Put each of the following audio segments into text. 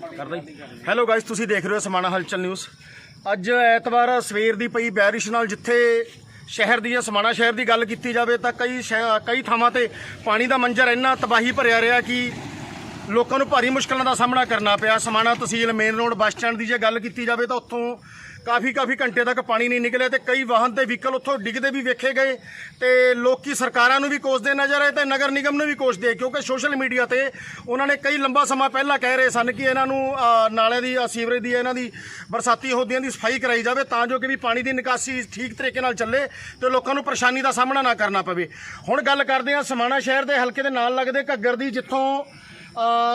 ਕਰਦਾ ਹੀ। Hello guys ਤੁਸੀਂ ਦੇਖ ਰਹੇ ਹੋ ਸਮਾਣਾ ਹਲਚਲ ਨਿਊਜ਼ ਅੱਜ ਐਤਵਾਰ ਸਵੇਰ ਦੀ ਪਈ ਬੈਰਿਸ਼ ਨਾਲ ਜਿੱਥੇ ਸ਼ਹਿਰ ਦੀ ਜਾਂ ਸਮਾਣਾ ਸ਼ਹਿਰ ਦੀ ਗੱਲ ਕੀਤੀ ਜਾਵੇ ਤਾਂ ਕਈ ਸ਼ਹਿ- ਕਈ ਥਾਵਾਂ ਤੇ ਪਾਣੀ ਦਾ ਮੰਜ਼ਰ ਇੰਨਾ ਤਬਾਹੀ ਭਰਿਆ ਰਿਹਾ ਕਿ ਲੋਕਾਂ ਨੂੰ ਭਾਰੀ ਮੁਸ਼ਕਲਾਂ ਦਾ ਸਾਹਮਣਾ ਕਰਨਾ ਪਿਆ। Samana tehsil main road bus stand ਦੀ ਜੇ ਗੱਲ ਕੀਤੀ ਜਾਵੇ ਤਾਂ ਉੱਥੋਂ ਕਾਫੀ ਕਾਫੀ ਘੰਟੇ ਤੱਕ ਪਾਣੀ ਨਹੀਂ ਨਿਕਲਿਆ ਤੇ ਕਈ ਵਾਹਨ ਤੇ ਵਹੀਕਲ ਉੱਥੋਂ ਡਿੱਗਦੇ ਵੀ ਵੇਖੇ ਗਏ ਤੇ ਲੋਕੀ ਸਰਕਾਰਾਂ ਨੂੰ ਵੀ ਕੋਸਦੇ ਨਜ਼ਰ ਆਏ ਤੇ ਨਗਰ ਨਿਗਮ ਨੂੰ ਵੀ ਕੋਸਦੇ ਕਿਉਂਕਿ ਸੋਸ਼ਲ ਮੀਡੀਆ ਤੇ ਉਹਨਾਂ ਨੇ ਕਈ ਲੰਬਾ ਸਮਾਂ ਪਹਿਲਾਂ ਕਹਿ ਰਹੇ ਸਨ ਕਿ ਇਹਨਾਂ ਨੂੰ ਅ, ਨਾਲੇ ਦੀ ਸੀਵਰੇਜ ਦੀ ਇਹਨਾਂ ਦੀ ਬਰਸਾਤੀ ਹੋਦੀਆਂ ਦੀ ਸਫ਼ਾਈ ਕਰਾਈ ਜਾਵੇ ਤਾਂ ਜੋ ਕਿ ਵੀ ਪਾਣੀ ਦੀ ਨਿਕਾਸੀ ਠੀਕ ਤਰੀਕੇ ਨਾਲ ਚੱਲੇ ਤੇ ਲੋਕਾਂ ਨੂੰ ਪਰੇਸ਼ਾਨੀ ਦਾ ਸਾਹਮਣਾ ਨਾ ਕਰਨਾ ਪਵੇ। ਹੁਣ ਗੱਲ ਕਰਦੇ ਹਾਂ ਸਮਾਣਾ ਸ਼ਹਿਰ ਦੇ ਹਲਕੇ ਦੇ ਨਾਲ ਲੱਗਦੇ ਘੱਗਰ ਦੀ ਜਿੱਥੋਂ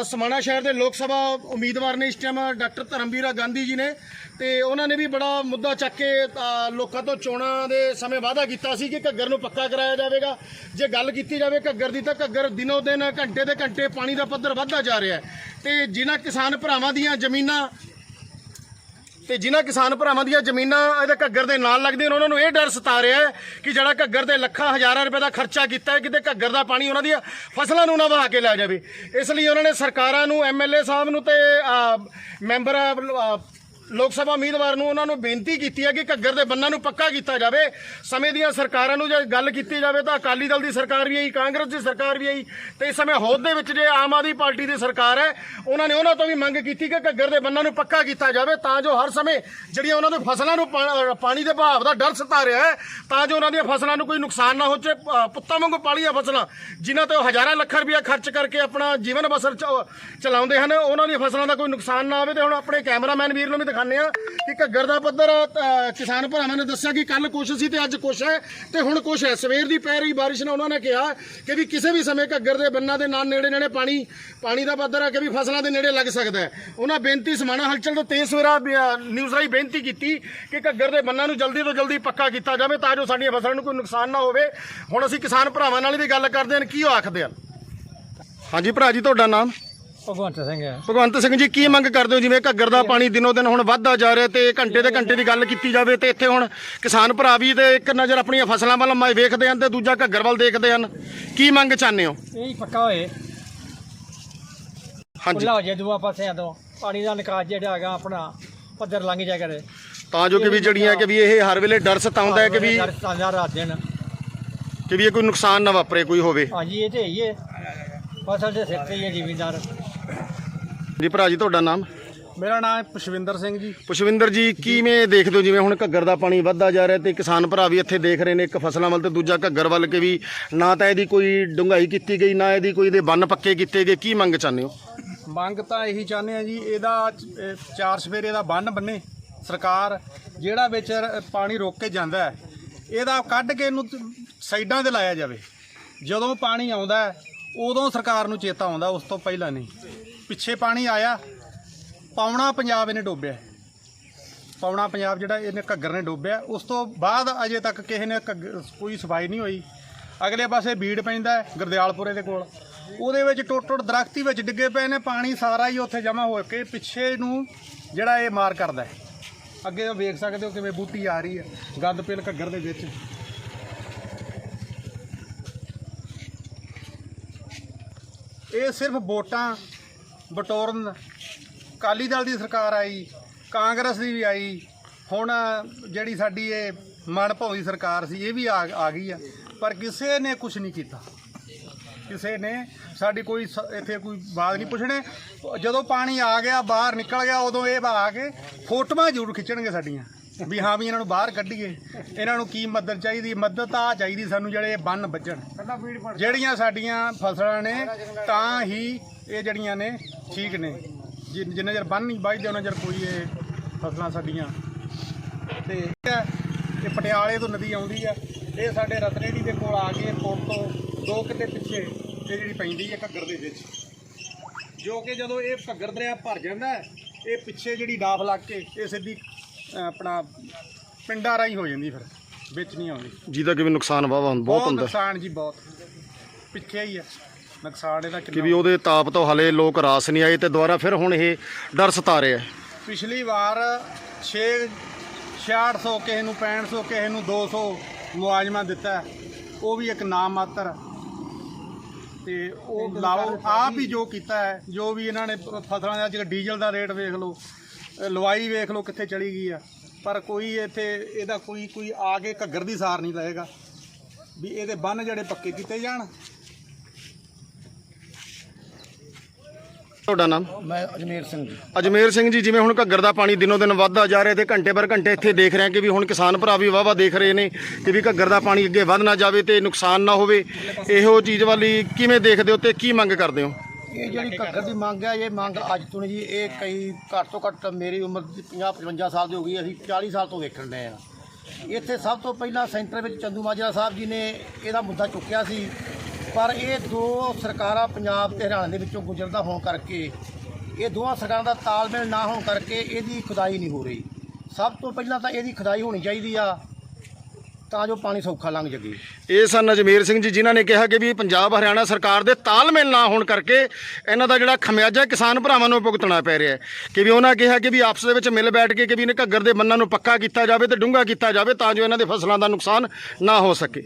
ਸਮਾਣਾ ਸ਼ਹਿਰ ਦੇ ਲੋਕ ਸਭਾ ਉਮੀਦਵਾਰ ਨੇ ਇਸ ਟਾਈਮ ਡਾਕਟਰ ਧਰਮਵੀਰਾ ਗਾਂਧੀ ਜੀ ਨੇ ਤੇ ਉਹਨਾਂ ਨੇ ਵੀ ਬੜਾ ਮੁੱਦਾ ਚੱਕ ਕੇ ਲੋਕਾਂ ਤੋਂ ਚੋਣਾਂ ਦੇ ਸਮੇਂ ਵਾਅਦਾ ਕੀਤਾ ਸੀ ਕਿ ਘੱਗਰ ਨੂੰ ਪੱਕਾ ਕਰਾਇਆ ਜਾਵੇਗਾ। ਜੇ ਗੱਲ ਕੀਤੀ ਜਾਵੇ ਘੱਗਰ ਦੀ ਤਾਂ ਘੱਗਰ ਦਿਨੋ ਦਿਨ ਘੰਟੇ ਦੇ ਘੰਟੇ ਪਾਣੀ ਦਾ ਪੱਧਰ ਵੱਧਦਾ ਜਾ ਰਿਹਾ ਹੈ। ਤੇ ਜਿਨ੍ਹਾਂ ਕਿਸਾਨ ਭਰਾਵਾਂ ਦੀਆਂ ਜ਼ਮੀਨਾਂ ਤੇ ਜਿਨ੍ਹਾਂ ਕਿਸਾਨ ਭਰਾਵਾਂ ਦੀਆਂ ਜ਼ਮੀਨਾਂ ਇਹਦੇ ਘੱਗਰ ਦੇ ਨਾਲ ਲੱਗਦੀਆਂ ਉਹਨਾਂ ਨੂੰ ਇਹ ਡਰ ਸਤਾ ਰਿਹਾ ਹੈ ਕਿ ਜਿਹੜਾ ਘੱਗਰ ਦੇ ਲੱਖਾਂ, ਹਜ਼ਾਰਾਂ ਰੁਪਏ ਦਾ ਖਰਚਾ ਕੀਤਾ ਹੈ, ਕਿਤੇ ਘੱਗਰ ਦਾ ਪਾਣੀ ਉਹਨਾਂ ਦੀਆਂ ਫਸਲਾਂ ਨੂੰ ਨਾ ਵਹਾ ਕੇ ਲੈ ਜਾਵੇ। ਇਸ ਲਈ ਉਹਨਾਂ ਨੇ ਸਰਕਾਰਾਂ ਨੂੰ ਐਮਐਲਏ ਸਾਹਿਬ ਨੂੰ ਤੇ ਮੈਂਬਰ ਲੋਕ ਸਭਾ ਉਮੀਦਵਾਰ ਨੂੰ ਉਹਨਾਂ ਨੂੰ ਬੇਨਤੀ ਕੀਤੀ ਹੈ ਕਿ ਘੱਗਰ ਦੇ ਬੰਨਾਂ ਨੂੰ ਪੱਕਾ ਕੀਤਾ ਜਾਵੇ। ਸਮੇਂ ਦੀਆਂ ਸਰਕਾਰਾਂ ਨੂੰ ਜੇ ਗੱਲ ਕੀਤੀ ਜਾਵੇ ਤਾਂ ਅਕਾਲੀ ਦਲ ਦੀ ਸਰਕਾਰ ਵੀ ਆਈ ਕਾਂਗਰਸ ਦੀ ਸਰਕਾਰ ਵੀ ਆਈ। ਤੇ ਇਸ ਸਮੇਂ ਹੋਦ ਦੇ ਵਿੱਚ ਜੇ ਆਮ ਆਦਮੀ ਪਾਰਟੀ ਦੀ ਸਰਕਾਰ ਹੈ ਉਹਨਾਂ ਨੇ ਉਹਨਾਂ ਤੋਂ ਵੀ ਮੰਗ ਕੀਤੀ ਕਿ ਘੱਗਰ ਦੇ ਬੰਨਾਂ ਨੂੰ ਪੱਕਾ ਕੀਤਾ ਜਾਵੇ ਤਾਂ ਜੋ ਹਰ ਸਮੇਂ ਜਿਹੜੀਆਂ ਉਹਨਾਂ ਦੇ ਫਸਲਾਂ ਨੂੰ ਪਾ- ਪਾਣੀ ਦੇ ਭਾਵ ਦਾ ਡਰ ਸਤਾ ਰਿਹਾ ਹੈ ਤਾਂ ਜੋ ਉਹਨਾਂ ਦੀਆਂ ਫਸਲਾਂ ਨੂੰ ਕੋਈ ਨੁਕਸਾਨ ਨਾ ਹੋਵੇ ਅ, ਪੁੱਤਾਂ ਵਾਂਗੂ ਪਾਲੀਆਂ ਫਸਲਾਂ ਜਿਨ੍ਹਾਂ ਤੇ ਉਹ ਹਜ਼ਾਰਾਂ ਲੱਖ ਰੁਪਇਆ ਖਰਚ ਕਰਕੇ ਆਪਣਾ ਜੀਵਨ ਬਸਰ ਚਲਾਉਂਦੇ ਹਨ ਉਹਨਾਂ ਦੀਆਂ ਫਸਲਾਂ ਦਾ ਕੋਈ ਨੁਕਸਾਨ ਨਾ ਆਵੇ ਤੇ ਹੁਣ ਆਪਣੇ ਕੈਮਰਾਮੈਨ ਵੀਰ ਨੂੰ ਵੀ ਦਿਖਾ ਦਿਖਾਉਂਦੇ ਆ ਕਿ ਘੱਗਰ ਦਾ ਪੱਧਰ ਅ, ਕਿਸਾਨ ਭਰਾਵਾਂ ਨੇ ਦੱਸਿਆ ਕਿ ਕੱਲ ਕੁਛ ਸੀ ਤੇ ਅੱਜ ਕੁਛ ਹੈ ਤੇ ਹੁਣ ਕੁਛ ਹੈ। ਸਵੇਰ ਦੀ ਪੈ ਰਹੀ ਬਾਰਿਸ਼ ਨਾਲ ਉਹਨਾਂ ਨੇ ਕਿਹਾ ਕਿ ਵੀ ਕਿਸੇ ਵੀ ਸਮੇਂ ਘੱਗਰ ਦੇ ਬੰਨਾਂ ਦੇ ਨਾਲ ਨੇੜੇ ਨੇੜੇ ਪਾਣੀ ਪਾਣੀ ਦਾ ਪੱਧਰ ਹੈ ਕਿ ਵੀ ਫਸਲਾਂ ਦੇ ਨੇੜੇ ਲੱਗ ਸਕਦਾ ਹੈ। ਉਹਨਾਂ ਬੇਨਤੀ ਸਮਾਣਾ ਹਲਚਲ ਤੋਂ ਤੇਜ਼ ਸਵੇਰਾ ਅ, ਨਿਊਜ਼ ਰਾਹੀਂ ਬੇਨਤੀ ਕੀਤੀ ਕਿ ਘੱਗਰ ਦੇ ਬੰਨਾਂ ਨੂੰ ਜਲਦੀ ਤੋਂ ਜਲਦੀ ਪੱਕਾ ਕੀਤਾ ਜਾਵੇ ਤਾਂ ਜੋ ਸਾਡੀਆਂ ਫਸਲਾਂ ਨੂੰ ਕੋਈ ਨੁਕਸਾਨ ਨਾ ਹੋਵੇ। ਹੁਣ ਅਸੀਂ ਕਿਸਾਨ ਭਰਾਵਾਂ ਨਾਲ ਵੀ ਗੱਲ ਕਰਦੇ ਹਾਂ ਕੀ ਉਹ ਆਖਦੇ ਹਨ? ਹਾਂਜੀ ਭਰਾ ਜੀ ਤੁਹਾਡਾ ਨਾਮ? ਭਗਵੰਤ ਸਿੰਘ ਹੈ। ਭਗਵੰਤ ਸਿੰਘ ਜੀ ਕੀ ਮੰਗ ਕਰਦੇ ਹੋ? ਜਿਵੇਂ ਘੱਗਰ ਦਾ ਪਾਣੀ ਦਿਨੋ ਦਿਨ ਹੁਣ ਵੱਧਦਾ ਜਾ ਰਿਹਾ ਤੇ ਘੰਟੇ ਦੇ ਘੰਟੇ ਦੀ ਗੱਲ ਕੀਤੀ ਜਾਵੇ ਤੇ ਇੱਥੇ ਹੁਣ ਕਿਸਾਨ ਭਰਾ ਵੀ ਤੇ ਇੱਕ ਨਜ਼ਰ ਆਪਣੀਆਂ ਫਸਲਾਂ ਵੱਲ ਮ- ਵੇਖਦੇ ਹਨ ਤੇ ਦੂਜਾ ਘੱਗਰ ਵੱਲ ਦੇਖਦੇ ਹਨ। ਕੀ ਮੰਗ ਚਾਹੁੰਦੇ ਹੋ? ਇਹ ਹੀ ਪੱਕਾ ਹੋਏ। ਹਾਂਜੀ। ਖੁੱਲਾ ਹੋ ਜਾਏ ਦੂਆ ਪਾਸਿਆਂ ਤੋਂ। ਪਾਣੀ ਦਾ ਨਿਕਾਸ ਜਿਹੜਾ ਹੈਗਾ ਆਪਣਾ ਪੱਧਰ ਲੰਘ ਜਾ ਕਰੇ। ਤਾਂ ਜੋ ਕਿ ਵੀ ਜਿਹੜੀਆਂ ਕਿ ਵੀ ਇਹ ਹਰ ਵੇਲੇ ਡਰ ਸਤਾਉਂਦਾ ਹੈ ਕਿ ਵੀ ਤਾਜ਼ਾ ਰਾਤ ਦਿਨ। ਕਿ ਵੀ ਇਹ ਕੋਈ ਨੁਕਸਾਨ ਨਾ ਵਾਪਰੇ ਕੋਈ ਹੋਵੇ। ਹਾਂਜੀ ਇਹ ਤੇ ਹੈ ਹੀ ਹੈ। ਫਸਲ ਦੇ ਸਿਰ ਤੇ ਹੀ ਹੈ ਜ਼ਿਮੀਂਦਾਰ। ਜੀ ਭਰਾ ਜੀ ਤੁਹਾਡਾ ਨਾਮ? ਮੇਰਾ ਨਾਮ ਪੁਸ਼ਵਿੰਦਰ ਸਿੰਘ ਜੀ। ਪੁਸ਼ਵਿੰਦਰ ਜੀ ਕਿਵੇਂ ਦੇਖਦੇ ਹੋ? ਜਿਵੇਂ ਹੁਣ ਘੱਗਰ ਦਾ ਪਾਣੀ ਵੱਧਦਾ ਜਾ ਰਿਹਾ ਤੇ ਕਿਸਾਨ ਭਰਾ ਵੀ ਇੱਥੇ ਦੇਖ ਰਹੇ ਨੇ ਇੱਕ ਫਸਲਾਂ ਵੱਲ ਤੇ ਦੂਜਾ ਘੱਗਰ ਵੱਲ ਕੇ ਵੀ ਨਾ ਤਾਂ ਇਹਦੀ ਕੋਈ ਡੁੰਗਾਈ ਕੀਤੀ ਗਈ ਨਾ ਇਹਦੀ ਕੋਈ ਇਹਦੇ ਬੰਨ ਪੱਕੇ ਕੀਤੇ ਗਏ। ਕੀ ਮੰਗ ਚਾਹੁੰਦੇ ਹੋ? ਮੰਗ ਤਾਂ ਇਹੀ ਚਾਹੁੰਦੇ ਆ ਜੀ ਇਹਦਾ ਚਾਰ ਸਵੇਰੇ ਦਾ ਬੰਨ ਬੰਨੇ ਸਰਕਾਰ ਜਿਹੜਾ ਵਿੱਚ ਪਾਣੀ ਰੋਕ ਕੇ ਜਾਂਦਾ ਹੈ ਇਹਦਾ ਕੱਢ ਕੇ ਇਹਨੂੰ ਸਾਈਡਾਂ ਤੇ ਲਾਇਆ ਜਾਵੇ। ਜਦੋਂ ਪਾਣੀ ਆਉਂਦਾ ਹੈ, ਉਦੋਂ ਸਰਕਾਰ ਨੂੰ ਚੇਤਾ ਆਉਂਦਾ ਉਸ ਤੋਂ ਪਹਿਲਾਂ ਨਹੀਂ। ਪਿੱਛੇ ਪਾਣੀ ਆਇਆ ਪੌਣਾ ਪੰਜਾਬ ਇਹਨੇ ਡੋਬਿਆ। ਪੌਣਾ ਪੰਜਾਬ ਜਿਹੜਾ ਇਹਨੇ ਘੱਗਰ ਨੇ ਡੋਬਿਆ। ਉਸ ਤੋਂ ਬਾਅਦ ਅਜੇ ਤੱਕ ਕਿਸੇ ਨੇ ਘੱਗਰ- ਕੋਈ ਸਫ਼ਾਈ ਨਹੀਂ ਹੋਈ। ਅਗਲੇ ਪਾਸੇ ਬੀੜ ਪੈਂਦਾ ਹੈ, ਗੁਰਦਿਆਲਪੁਰੇ ਦੇ ਕੋਲ। ਉਹਦੇ ਵਿੱਚ ਟੁੱਟ ਟੁੱਟ ਦਰਖਤੀ ਵਿੱਚ ਡਿੱਗੇ ਪਏ ਨੇ ਪਾਣੀ ਸਾਰਾ ਹੀ ਉੱਥੇ ਜਮ੍ਹਾਂ ਹੋ ਕੇ ਪਿੱਛੇ ਨੂੰ ਜਿਹੜਾ ਇਹ ਮਾਰ ਕਰਦਾ ਹੈ। ਅੱਗੇ ਉਹ ਵੇਖ ਸਕਦੇ ਹੋ ਕਿਵੇਂ ਬੂਟੀ ਆ ਰਹੀ ਹੈ ਗੰਦ ਪਿਲ ਘੱਗਰ ਦੇ ਵਿੱਚ। ਇਹ ਸਿਰਫ ਵੋਟਾਂ ਬਟੋਰਨ ਅਕਾਲੀ ਦਲ ਦੀ ਸਰਕਾਰ ਆਈ ਕਾਂਗਰਸ ਦੀ ਵੀ ਆਈ ਹੁਣ ਜਿਹੜੀ ਸਾਡੀ ਇਹ ਮਨ ਭਾਉਂਦੀ ਸਰਕਾਰ ਸੀ ਇਹ ਵੀ ਆ ਆ ਗਈ ਆ ਪਰ ਕਿਸੇ ਨੇ ਕੁਝ ਨਹੀਂ ਕੀਤਾ। ਕਿਸੇ ਨੇ ਸਾਡੀ ਕੋਈ ਇੱਥੇ ਕੋਈ ਬਾਤ ਨਹੀਂ ਪੁੱਛਣੇ। ਜਦੋਂ ਪਾਣੀ ਆ ਗਿਆ ਬਾਹਰ ਨਿਕਲ ਗਿਆ ਉਦੋਂ ਇਹ ਆ ਕੇ ਫੋਟੋਆਂ ਜ਼ਰੂਰ ਖਿੱਚਣਗੇ ਸਾਡੀਆਂ ਵੀ ਹਾਂ ਵੀ ਇਹਨਾਂ ਨੂੰ ਬਾਹਰ ਕੱਢੀਏ। ਇਹਨਾਂ ਨੂੰ ਕੀ ਮਦਦ ਚਾਹੀਦੀ ਮਦਦ ਆ ਚਾਹੀਦੀ ਸਾਨੂੰ ਜਿਹੜੇ ਬੰਨ ਵੱਜਣ ਜਿਹੜੀਆਂ ਸਾਡੀਆਂ ਫਸਲਾਂ ਨੇ ਤਾਂ ਹੀ ਇਹ ਜਿਹੜੀਆਂ ਨੇ ਠੀਕ ਨੇ। ਜਿ- ਜਿੰਨਾ ਚਿਰ ਬੰਨ ਨਹੀਂ ਵੱਜਦੇ ਉਹਨਾਂ ਚਿਰ ਕੋਈ ਇਹ ਫਸਲਾਂ ਸਾਡੀਆਂ। ਤੇ ਇਹ ਹੈ ਕਿ ਪਟਿਆਲੇ ਤੋਂ ਨਦੀ ਆਉਂਦੀ ਆ। ਇਹ ਸਾਡੇ ਰਤਨੇੜੀ ਦੇ ਕੋਲ ਆ ਕੇ ਪੁਲ ਤੋਂ ਦੋ ਕਿਤੇ ਪਿੱਛੇ ਇਹ ਜਿਹੜੀ ਪੈਂਦੀ ਹੈ ਘੱਗਰ ਦੇ ਵਿੱਚ। ਜੋ ਕਿ ਜਦੋਂ ਇਹ ਘੱਗਰ ਦਰਿਆ ਭਰ ਜਾਂਦਾ ਹੈ, ਇਹ ਪਿੱਛੇ ਜਿਹੜੀ ਡਾਬ ਲੱਗ ਕੇ ਇਹ ਸਿੱਧੀ ਆਪਣਾ ਪਿੰਡਾਂ ਰਾਹੀਂ ਹੋ ਜਾਂਦੀ ਫਿਰ ਵਿੱਚ ਨਹੀਂ ਆਉਂਦੀ। ਜਿਹਦਾ ਕਿ ਵੀ ਨੁਕਸਾਨ ਵਾਵਾ ਬਹੁਤ ਬਹੁਤ ਹੁੰਦਾ। ਨੁਕਸਾਨ ਜੀ ਬਹੁਤ। ਪਿੱਛੇ ਹੀ ਹੈ। ਨੁਕਸਾਨ ਇਹਦਾ ਕਿ ਕਿੰਨਾ ਵੀ ਉਹਦੇ ਤਾਪ ਤੋਂ ਹਲੇ ਲੋਕ ਰਾਸ ਨਹੀਂ ਆਏ ਤੇ ਦੁਬਾਰਾ ਫਿਰ ਹੁਣ ਇਹ ਡਰ ਸਤਾ ਰਿਹਾ ਹੈ। ਪਿਛਲੀ ਵਾਰ 6 6600 ਕਿਸੇ ਨੂੰ 6500 ਕਿਸੇ ਨੂੰ 200 ਮੁਆਵਜ਼ਾ ਦਿੱਤਾ ਹੈ। ਉਹ ਵੀ ਇੱਕ ਨਾਮ ਮਾਤਰ ਤੇ ਉਹ ਲਾਓ ਆਪ ਹੀ ਜੋ ਕੀਤਾ ਹੈ ਜੋ ਵੀ ਇਹਨਾਂ ਨੇ ਪ- ਫਸਲਾਂ ਦਾ ਅੱਜ ਡੀਜ਼ਲ ਦਾ ਰੇਟ ਵੇਖ ਲਓ ਅ, ਲਵਾਈ ਵੇਖ ਲਓ ਕਿੱਥੇ ਚਲੀ ਗਈ ਆ। ਪਰ ਕੋਈ ਇੱਥੇ ਇਹਦਾ ਕੋਈ ਕੋਈ ਆ ਕੇ ਘੱਗਰ ਦੀ ਸਾਰ ਨਹੀਂ ਲਏਗਾ। ਵੀ ਇਹਦੇ ਬੰਨ ਜਿਹੜੇ ਪੱਕੇ ਕੀਤੇ ਜਾਣ ਤੁਹਾਡਾ ਨਾਮ? ਮੈਂ ਅਜਮੇਰ ਸਿੰਘ ਜੀ। ਅਜਮੇਰ ਸਿੰਘ ਜੀ ਜਿਵੇਂ ਹੁਣ ਘੱਗਰ ਦਾ ਪਾਣੀ ਦਿਨੋ ਦਿਨ ਵੱਧਦਾ ਜਾ ਰਿਹਾ ਤੇ ਘੰਟੇ ਪਰ ਘੰਟੇ ਇੱਥੇ ਦੇਖ ਰਹੇ ਹਾਂ ਕਿ ਵੀ ਹੁਣ ਕਿਸਾਨ ਭਰਾ ਵੀ ਵਾਵਾ ਦੇਖ ਰਹੇ ਨੇ ਕਿ ਵੀ ਘੱਗਰ ਦਾ ਪਾਣੀ ਅੱਗੇ ਵੱਧ ਨਾ ਜਾਵੇ ਤੇ ਨੁਕਸਾਨ ਨਾ ਹੋਵੇ। ਇਹੋ ਚੀਜ਼ ਵਾਲੀ ਕਿਵੇਂ ਦੇਖਦੇ ਹੋ ਤੇ ਕੀ ਮੰਗ ਕਰਦੇ ਹੋ? ਇਹ ਜਿਹੜੀ ਘੱਗਰ ਦੀ ਮੰਗ ਹੈ ਇਹ ਮੰਗ ਅੱਜ ਤੋਂ ਨਹੀਂ ਜੀ ਇਹ ਕਈ ਘੱਟ ਤੋਂ ਘੱਟ ਮੇਰੀ ਉਮਰ 50 55 ਸਾਲ ਦੀ ਹੋ ਗਈ ਅਸੀਂ 40 ਸਾਲ ਤੋਂ ਵੇਖਣ ਡਏ ਆ ਇੱਥੇ ਸਭ ਤੋਂ ਪਹਿਲਾਂ ਸੈਂਟਰ ਵਿੱਚ ਚੰਦੂ ਮਾਜਰਾ ਸਾਹਿਬ ਜੀ ਨੇ ਇਹਦਾ ਮੁੱਦਾ ਚੁੱਕਿਆ ਸੀ ਪਰ ਇਹ ਦੋ ਸਰਕਾਰਾਂ ਪੰਜਾਬ ਤੇ ਹਰਿਆਣਾ ਦੇ ਵਿੱਚੋਂ ਗੁਜ਼ਰਦਾ ਹੋਣ ਕਰਕੇ, ਇਹ ਦੋਵਾਂ ਸਰਕਾਰਾਂ ਦਾ ਤਾਲਮੇਲ ਨਾ ਹੋਣ ਕਰਕੇ ਇਹਦੀ ਖੁਦਾਈ ਨਹੀਂ ਹੋ ਰਹੀ। ਸਭ ਤੋਂ ਪਹਿਲਾਂ ਤਾਂ ਇਹਦੀ ਖੁਦਾਈ ਹੋਣੀ ਚਾਹੀਦੀ ਆ। ਤਾਂ ਜੋ ਪਾਣੀ ਸੌਖਾ ਲੰਘ ਜਗੇ। ਇਹ ਸਨ ਅਜਮੇਰ ਸਿੰਘ ਜੀ ਜਿਨ੍ਹਾਂ ਨੇ ਕਿਹਾ ਕਿ ਵੀ ਪੰਜਾਬ ਹਰਿਆਣਾ ਸਰਕਾਰ ਦੇ ਤਾਲਮੇਲ ਨਾ ਹੋਣ ਕਰਕੇ ਇਹਨਾਂ ਦਾ ਜਿਹੜਾ ਖਮਿਆਜਾ ਕਿਸਾਨ ਭਰਾਵਾਂ ਨੂੰ ਭੁਗਤਣਾ ਪੈ ਰਿਹਾ ਹੈ। ਕਿ ਵੀ ਉਹਨਾਂ ਕਿਹਾ ਕਿ ਵੀ ਆਪਸ ਦੇ ਵਿੱਚ ਮਿਲ ਬੈਠ ਕੇ ਕਿ ਵੀ ਇਹਨੇ ਘੱਗਰ ਦੇ ਬੰਨਾਂ ਨੂੰ ਪੱਕਾ ਕੀਤਾ ਜਾਵੇ ਤੇ ਡੂੰਘਾ ਕੀਤਾ ਜਾਵੇ ਤਾਂ ਜੋ ਇਹਨਾਂ ਦੇ ਫਸਲਾਂ ਦਾ ਨੁਕਸਾਨ ਨਾ ਹੋ ਸਕੇ।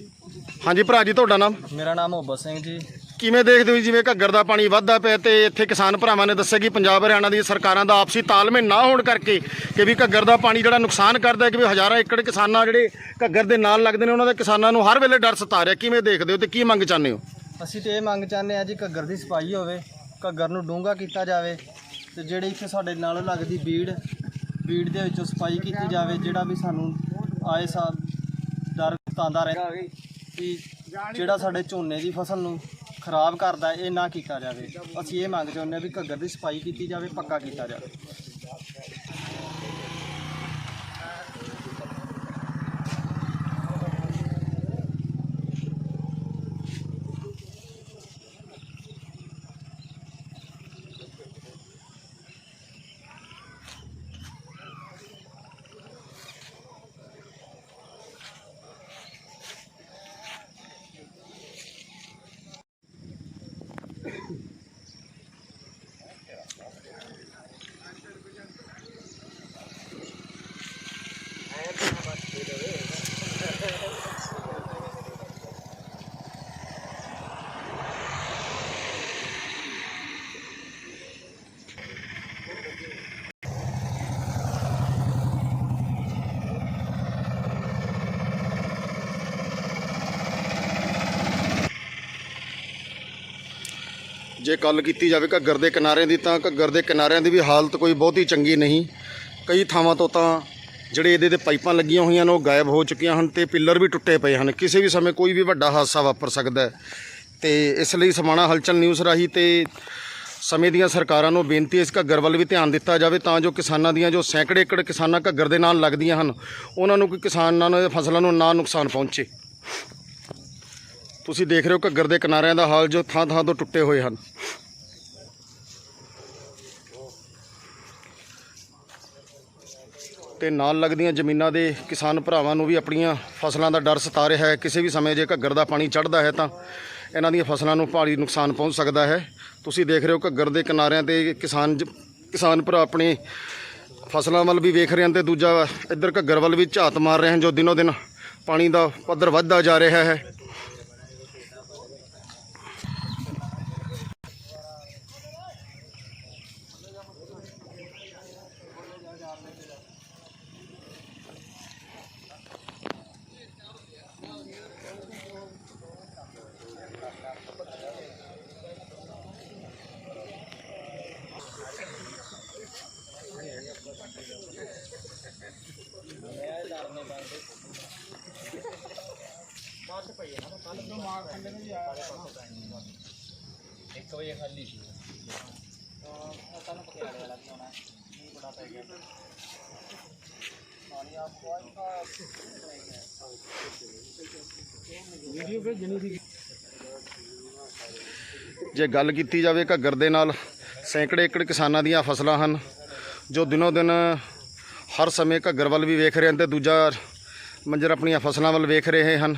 ਹਾਂਜੀ ਭਰਾ ਜੀ ਤੁਹਾਡਾ ਨਾਮ? ਮੇਰਾ ਨਾਮ ਮੁਹੱਬਤ ਸਿੰਘ ਜੀ। ਕਿਵੇਂ ਦੇਖਦੇ ਹੋ ਜੀ? ਜਿਵੇਂ ਘੱਗਰ ਦਾ ਪਾਣੀ ਵੱਧਦਾ ਪਿਆ ਤੇ ਇੱਥੇ ਕਿਸਾਨ ਭਰਾਵਾਂ ਨੇ ਦੱਸਿਆ ਕਿ ਪੰਜਾਬ ਹਰਿਆਣਾ ਦੀ ਸਰਕਾਰਾਂ ਦਾ ਆਪਸੀ ਤਾਲਮੇਲ ਨਾ ਹੋਣ ਕਰਕੇ ਕਿ ਵੀ ਘੱਗਰ ਦਾ ਪਾਣੀ ਜਿਹੜਾ ਨੁਕਸਾਨ ਕਰਦਾ ਹੈ ਕਿ ਵੀ ਹਜ਼ਾਰਾਂ ਏਕੜ ਕਿਸਾਨਾਂ ਜਿਹੜੇ ਘੱਗਰ ਦੇ ਨਾਲ ਲੱਗਦੇ ਨੇ, ਉਹਨਾਂ ਦੇ ਕਿਸਾਨਾਂ ਨੂੰ ਹਰ ਵੇਲੇ ਡਰ ਸਤਾ ਰਿਹਾ। ਕਿਵੇਂ ਦੇਖਦੇ ਹੋ ਤੇ ਕੀ ਮੰਗ ਚਾਹੁੰਦੇ ਹੋ? ਅਸੀਂ ਤੇ ਇਹ ਮੰਗ ਚਾਹੁੰਦੇ ਆ ਜੀ ਘੱਗਰ ਦੀ ਸਫ਼ਾਈ ਹੋਵੇ, ਘੱਗਰ ਨੂੰ ਡੂੰਘਾ ਕੀਤਾ ਜਾਵੇ ਤੇ ਜਿਹੜੀ ਇੱਥੇ ਸਾਡੇ ਨਾਲ ਲੱਗਦੀ ਬੀੜ ਬੀੜ ਦੇ ਵਿੱਚੋਂ ਸਫ਼ਾਈ ਕੀਤੀ ਜਾਵੇ, ਜਿਹੜਾ ਵੀ ਸਾਨੂੰ ਆਏ ਸਾਲ ਡਰ ਤਾਂਦਾ ਰਹਿੰਦਾ ਕਿ ਜਿਹੜਾ ਸਾਡੇ ਝੋਨੇ ਦੀ ਫਸਲ ਨੂੰ ਖਰਾਬ ਕਰਦਾ ਇਹ ਨਾ ਕੀਤਾ ਜਾਵੇ। ਅਸੀਂ ਇਹ ਮੰਗ ਚਾਹੁੰਦੇ ਹਾਂ ਵੀ ਘੱਗਰ ਦੀ ਸਫ਼ਾਈ ਕੀਤੀ ਜਾਵੇ, ਪੱਕਾ ਕੀਤਾ ਜਾਵੇ। ਜੇ ਗੱਲ ਕੀਤੀ ਜਾਵੇ ਘੱਗਰ ਦੇ ਕਿਨਾਰਿਆਂ ਦੀ, ਤਾਂ ਘੱਗਰ ਦੇ ਕਿਨਾਰਿਆਂ ਦੀ ਵੀ ਹਾਲਤ ਕੋਈ ਬਹੁਤੀ ਚੰਗੀ ਨਹੀਂ। ਕਈ ਥਾਵਾਂ ਤੋਂ ਤਾਂ ਜਿਹੜੇ ਇਹਦੇ ਤੇ ਪਾਈਪਾਂ ਲੱਗੀਆਂ ਹੋਈਆਂ ਨੇ, ਉਹ ਗਾਇਬ ਹੋ ਚੁੱਕੀਆਂ ਹਨ ਤੇ ਪਿੱਲਰ ਵੀ ਟੁੱਟੇ ਪਏ ਹਨ। ਕਿਸੇ ਵੀ ਸਮੇਂ ਕੋਈ ਵੀ ਵੱਡਾ ਹਾਦਸਾ ਵਾਪਰ ਸਕਦਾ ਹੈ। ਤੇ ਇਸ ਲਈ ਸਮਾਣਾ ਹਲਚਲ ਨਿਊਜ਼ ਰਾਹੀਂ ਤੇ ਸਮੇਂ ਦੀਆਂ ਸਰਕਾਰਾਂ ਨੂੰ ਬੇਨਤੀ ਇਸ ਘੱਗਰ ਵੱਲ ਵੀ ਧਿਆਨ ਦਿੱਤਾ ਜਾਵੇ, ਤਾਂ ਜੋ ਕਿਸਾਨਾਂ ਦੀਆਂ ਜੋ ਸੈਂਕੜੇ ਏਕੜ ਕਿਸਾਨਾਂ ਘੱਗਰ ਦੇ ਨਾਲ ਲੱਗਦੀਆਂ ਹਨ, ਉਹਨਾਂ ਨੂੰ ਕੋਈ ਕਿਸਾਨਾਂ ਨੂੰ ਫਸਲਾਂ ਨੂੰ ਨਾ ਨੁਕਸਾਨ ਪਹੁੰਚੇ। ਤੁਸੀਂ ਦੇਖ ਰਹੇ ਹੋ ਘੱਗਰ ਦੇ ਕਿਨਾਰਿਆਂ ਦਾ ਹਾਲ ਜੋ ਥਾਂ ਥਾਂ ਤੋਂ ਟੁੱਟੇ ਹੋਏ ਹਨ। ਤੇ ਨਾਲ ਲੱਗਦੀਆਂ ਜ਼ਮੀਨਾਂ ਦੇ ਕਿਸਾਨ ਭਰਾਵਾਂ ਨੂੰ ਵੀ ਆਪਣੀਆਂ ਫਸਲਾਂ ਦਾ ਡਰ ਸਤਾ ਰਿਹਾ ਹੈ। ਕਿਸੇ ਵੀ ਸਮੇਂ ਜੇ ਘੱਗਰ ਦਾ ਪਾਣੀ ਚੜ੍ਹਦਾ ਹੈ ਤਾਂ ਇਹਨਾਂ ਦੀਆਂ ਫਸਲਾਂ ਨੂੰ ਭਾਰੀ ਨੁਕਸਾਨ ਪਹੁੰਚ ਸਕਦਾ ਹੈ। ਤੁਸੀਂ ਦੇਖ ਰਹੇ ਹੋ ਘੱਗਰ ਦੇ ਕਿਨਾਰਿਆਂ ਤੇ ਕਿਸਾਨ ਜ- ਕਿਸਾਨ ਭਰਾ ਆਪਣੇ ਫਸਲਾਂ ਵੱਲ ਵੀ ਵੇਖ ਰਹੇ ਹਨ ਤੇ ਦੂਜਾ ਇੱਧਰ ਘੱਗਰ ਵੱਲ ਵੀ ਝਾਤ ਮਾਰ ਰਹੇ ਹਨ ਜੋ ਦਿਨੋ ਦਿਨ ਪਾਣੀ ਦਾ ਪੱਧਰ ਵੱਧਦਾ ਜਾ ਰਿਹਾ ਹੈ। ਜੇ ਗੱਲ ਕੀਤੀ ਜਾਵੇ ਘੱਗਰ ਦੇ ਨਾਲ, ਸੈਂਕੜੇ ਏਕੜ ਕਿਸਾਨਾਂ ਦੀਆਂ ਫਸਲਾਂ ਹਨ, ਜੋ ਦਿਨੋ ਦਿਨ ਹਰ ਸਮੇਂ ਘੱਗਰ ਵੱਲ ਵੀ ਵੇਖ ਰਹੇ ਹਨ ਤੇ ਦੂਜਾ ਮੰਜਰ ਆਪਣੀਆਂ ਫਸਲਾਂ ਵੱਲ ਵੇਖ ਰਹੇ ਹਨ।